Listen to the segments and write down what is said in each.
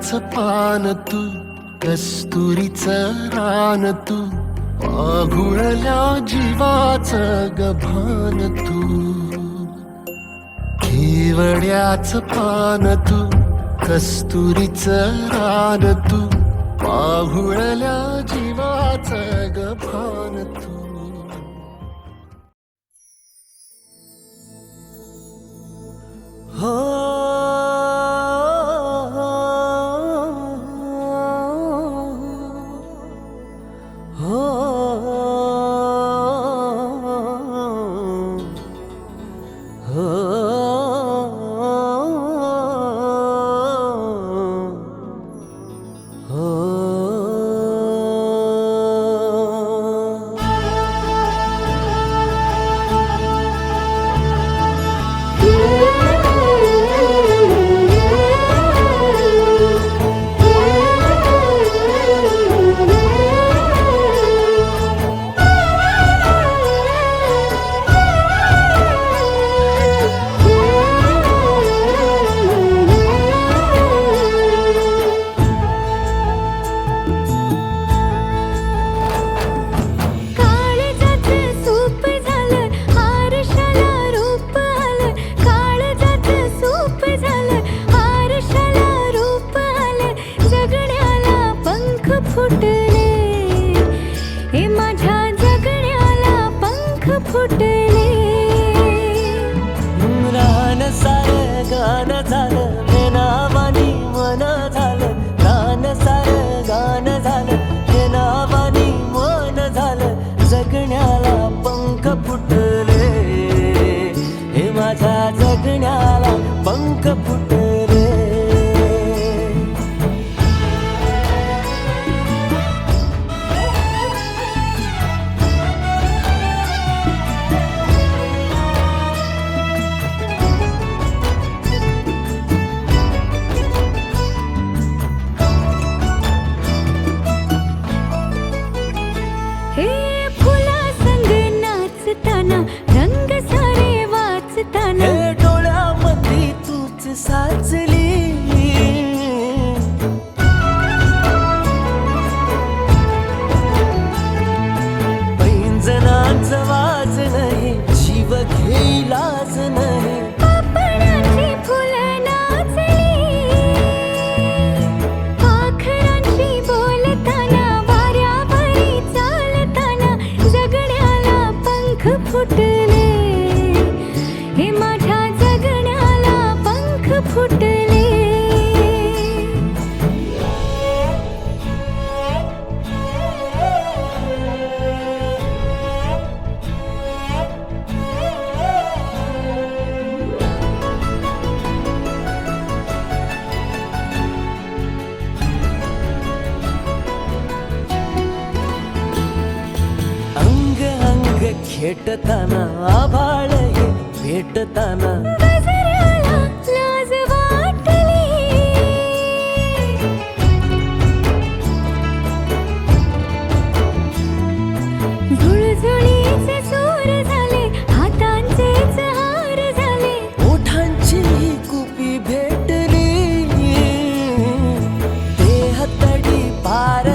आंब्याच पान तू कस्तुरीच रान तू आघुळल्या जीवाच गभान तू. खेवड्याच पान तू कस्तुरीच रान तू आघुळल्या जीवाच गभान तू.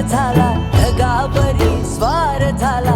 झाला ढगाबरी स्वार झाला.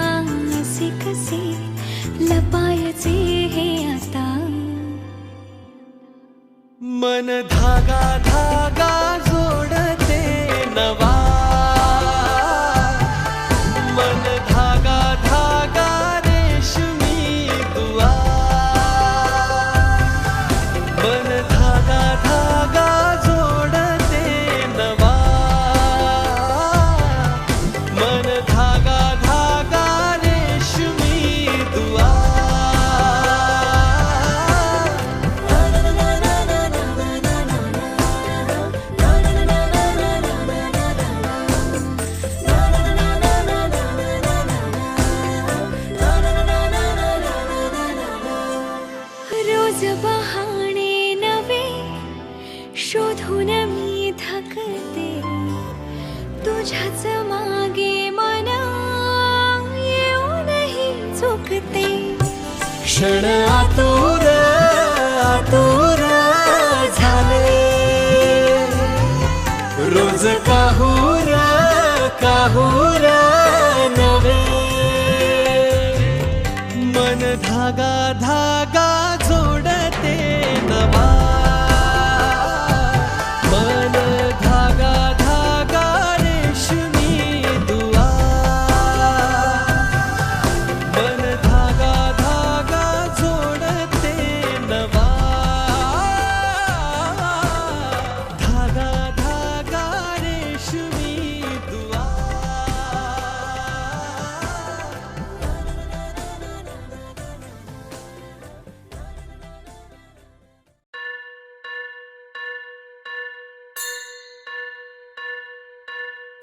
कसे लपायचे हे आता। मन धागा धागा क्षण आतुर आतुर झाले. रोज काहूर काहूर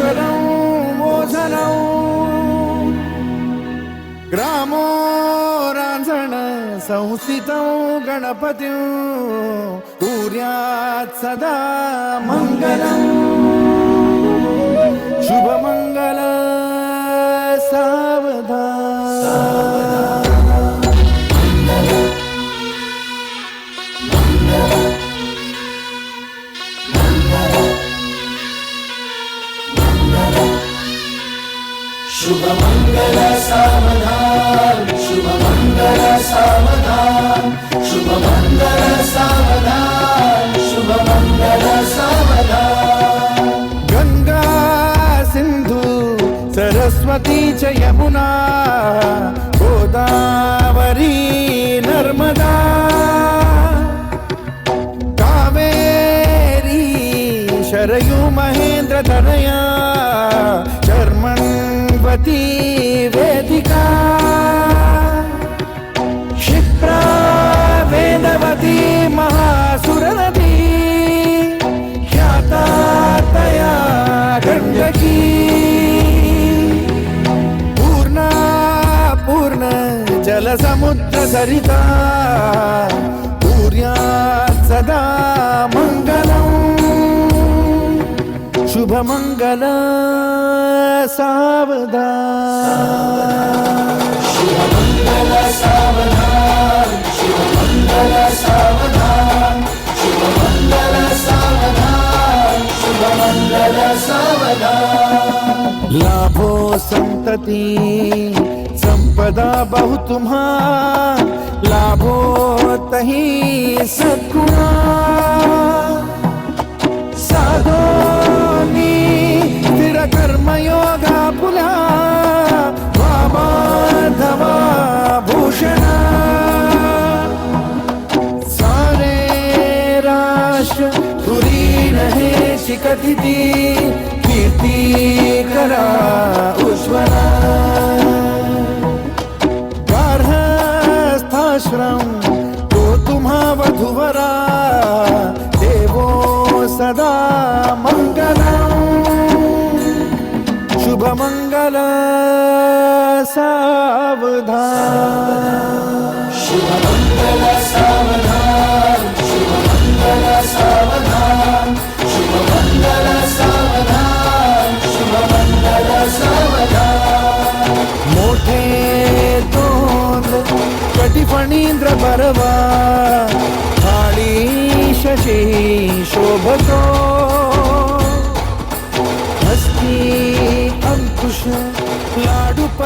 विघ्नेश्वरं मोचनं ग्रामो राञ्जण संस्थितं गणपतिं कुर्यात् सदा मङ्गलम् शुभमङ्गल सावधान. మంగళ సావధాన్ శుభ మంగళ సావధాన్ శుభ మంగళ సావధాన్ శుభ మంగళ సావధాన్ గంగా సింధు సరస్వతి చ యమునా जल समुद्र सरिता सूर्या सदा मङ्गलम् शुभमङ्गल सावधा शुभमङ्गल सावधा शुभमङ्गल सावधा शुभमङ्गल सावधा शुभमङ्गल सावधा लाभो सन्तति संपदा बहु तुम्हा लाभो तही सद्गुणा। साधोनी स्थिर कर्मयोगा पुला वामाधवा भूषणा। सारे राष्ट्र तुरी नहे शिकतिथी कीर्ती करा मोठे तोंड कटी फणींद्र बरवा शशी शोभतो. हस्ती अंकुश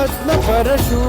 लाडू पद्म परशु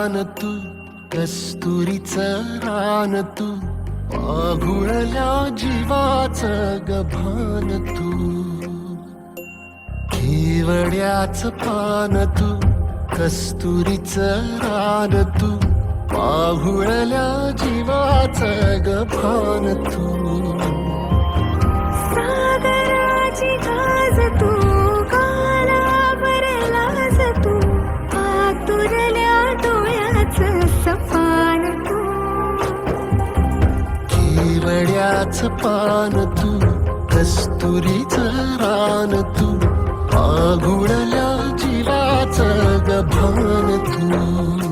पान तू कस्तुरीच रान तू पाघुळल्या जीवाच गभान तू खेवड्याच पान तू कस्तुरीच रान तू पाघुळल्या जीवाच गभान तू कमड्याच पान तू कस्तुरीच रान तू आघुळल्या जिराच गभान तू.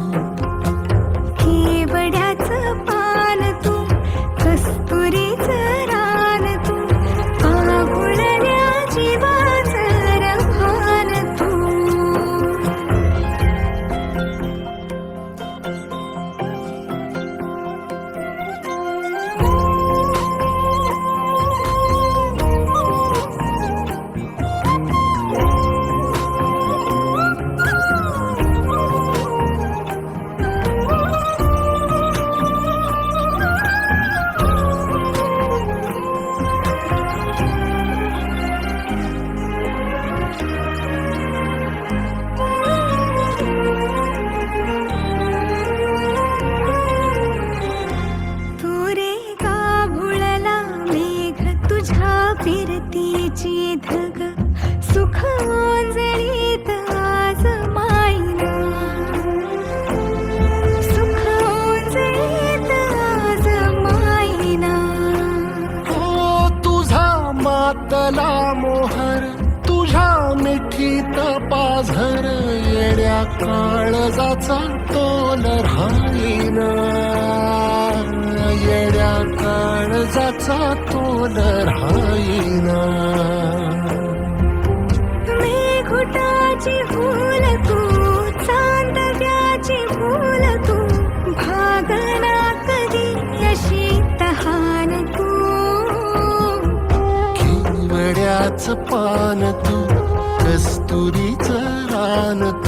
पान तू कस्तुरीच रान तू.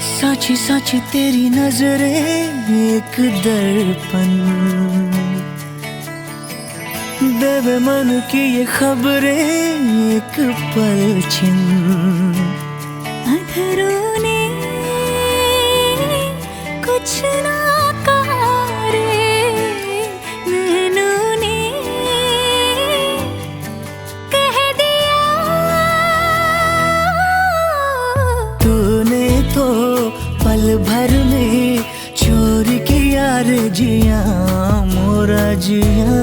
साची साची तेरी नजरे एक दर्पण। देवे मन की ये खबरें एक पलछिन अधरों ने कुछ ना भर में चोर की यार जिया मोरा जिया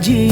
de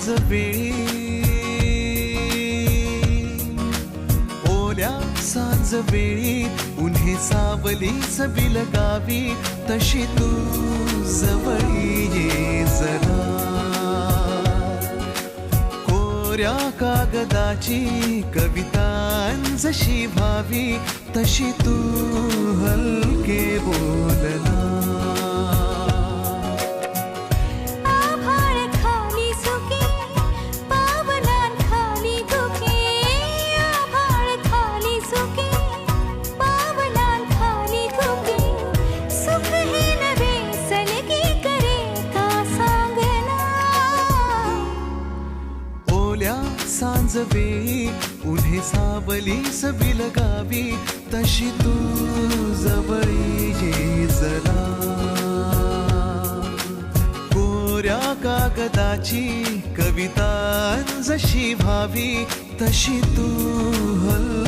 आज वेळी ओल्या साज वेळी उन्हे सबिल गावी तशी तू जवळी ये जरा. कोऱ्या कागदाची कवितांजशी भावी तशी तू हलके बोलना. लगावी तशी तू जवळी ये जरा. कोऱ्या कागदाची कविता जशी भावी तशी तू हल